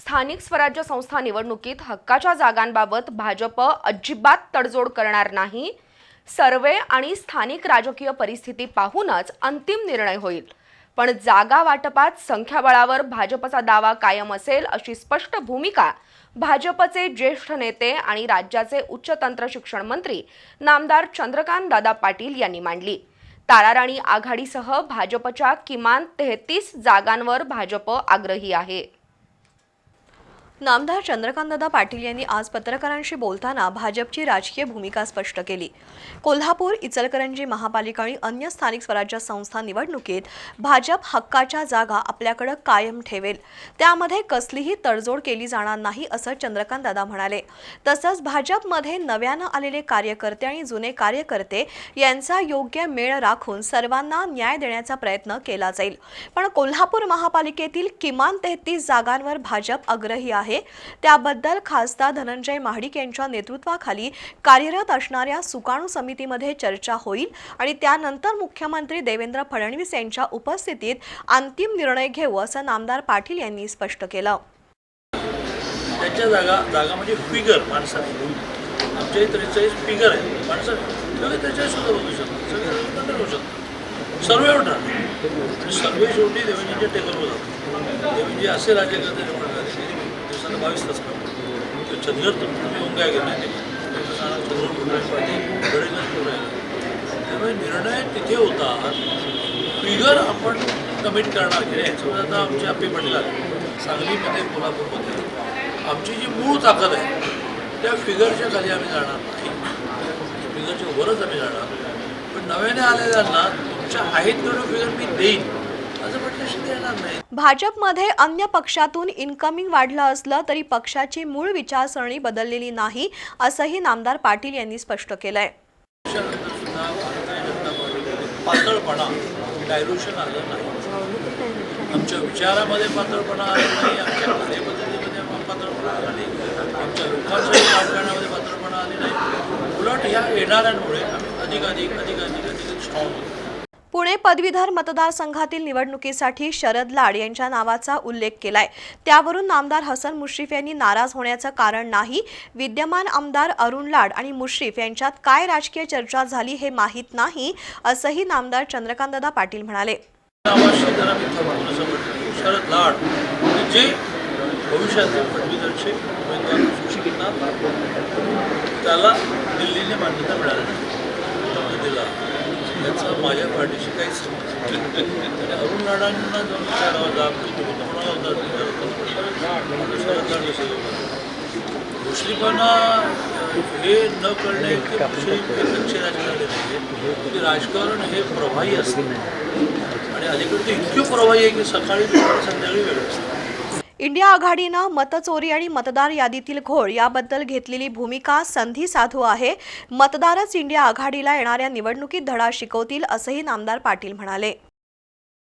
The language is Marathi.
स्थानिक स्वराज्य संस्था निवडणुकीत हक्काच्या जागांबाबत भाजप अजिबात तडजोड करणार नाही. सर्वे आणि स्थानिक राजकीय परिस्थिती पाहूनच अंतिम निर्णय होईल. पण जागा वाटपात संख्याबळावर भाजपचा दावा कायम असेल अशी स्पष्ट भूमिका भाजपचे ज्येष्ठ नेते आणि राज्याचे उच्च तंत्र शिक्षण मंत्री नामदार चंद्रकांत दादा पाटील यांनी मांडली. ताराराणी आघाडीसह भाजपच्या किमान तेहतीस जागांवर भाजप आग्रही आहे. नामदार चंद्रकांतदादा पाटील यांनी आज पत्रकारांशी बोलताना भाजपची राजकीय भूमिका स्पष्ट केली. कोल्हापूर इचलकरंजी महापालिका आणि अन्य स्थानिक स्वराज्य संस्था निवडणुकीत भाजप हक्काच्या जागा आपल्याकडे कायम ठेवेल. त्यामध्ये कसलीही तडजोड केली जाणार नाही असं चंद्रकांतदादा म्हणाले. तसंच भाजपमध्ये नव्यानं आलेले कार्यकर्ते आणि जुने कार्यकर्ते यांचा योग्य मेळ राखून सर्वांना न्याय देण्याचा प्रयत्न केला जाईल. पण कोल्हापूर महापालिकेतील किमान तेहतीस जागांवर भाजप आग्रही आहे. आहे. त्याबद्दल खासदार धनंजय महाडिक यांच्या नेतृत्वाखाली कार्यरत असणाऱ्या सुकाणू समितीमध्ये चर्चा होईल आणि त्यानंतर मुख्यमंत्री देवेंद्र फडणवीस यांच्या उपस्थितीत अंतिम निर्णय घेऊ असं नामदार पाटील यांनी स्पष्ट केलं. त्यांच्या जागा जागा म्हणजे फिगर माणसाने आमच्या त्रेचाळीस फिगर आहे. माणसं सगळे त्रेचाळीस सुद्धा बघू शकतात. सगळे रविंद्र होऊ शकतात. सर्वे होणार. आणि सर्वे शेवटी देवेंद्रच्या टेबलवर जातो देवेंद्र असे राज्यकर्ते निर्माण दिवसाला बावीस तास काम तो येऊन काय करणार त्यामुळे निर्णय तिथे होता. फिगर आपण कमिट करणार की याच्यामध्ये आता आमचे आपे पाटील सांगलीमध्ये कोल्हापूरमध्ये आमची जी मूळ ताकद आहे त्या फिगरच्या खाली आम्ही जाणार नाही. फिगरच्या वरच आम्ही जाणार. पण नव्याने आलेल्यांना तुमच्या आहेत तेवढं फिगर मी देईन असं म्हटल्याशी ते येणार नाही भाजपमध्ये अन्य पक्षातून इन्कमिंग वाढलं असलं तरी पक्षाची मूळ विचारसरणी बदललेली नाही असंही नामदार पाटील यांनी स्पष्ट केलंय. पातळपणा डायल्युशन आलं नाही. आमच्या विचारामध्ये पातळपणा आला नाही आमच्या कार्यपद्धतीमध्ये पातळपणा आला नाही. आमच्या लोकांच्या राजकारणामध्ये पातळपणा आली नाही. उलट ह्या येणाऱ्यांमुळे आम्ही अधिक अधिक अधिक अधिक अधिक स्ट्रॉंग होतो. पुणे पदवीधर मतदारसंघातील निवडणुकीसाठी शरद लाड यांच्या नावाचा उल्लेख केलाय. त्यावरून नामदार हसन मुश्रीफ यांनी नाराज होण्याचं कारण नाही. विद्यमान आमदार अरुण लाड आणि मुश्रीफ यांच्यात काय राजकीय चर्चा झाली हे माहीत नाही असंही नामदार चंद्रकांतदादा पाटील म्हणाले. शरद लाड जे भविष्यातील पदवीधरचे उमेदवार असू त्याला दिल्लीने मान्यता मिळाली दिला. याचा माझ्या पार्टीशी काहीच संबंध नाही. अरुण लाडांना जाऊन विचारावा होता की होता? विचार होता. मुस्लिमांना हे न कळणे की मुस्लिम हे की राजकारण हे प्रवाही असते. आणि अलीकडे ते इतके प्रवाही आहे की सकाळी संध्याकाळी वेगळं इंडिया आघाडीनं मतचोरी आणि मतदार यादीतील घोळ याबद्दल घेतलेली भूमिका संधी साधू आहे. मतदारच इंडिया आघाडीला येणाऱ्या निवडणुकीत धडा शिकवतील असंही नामदार पाटील म्हणाले.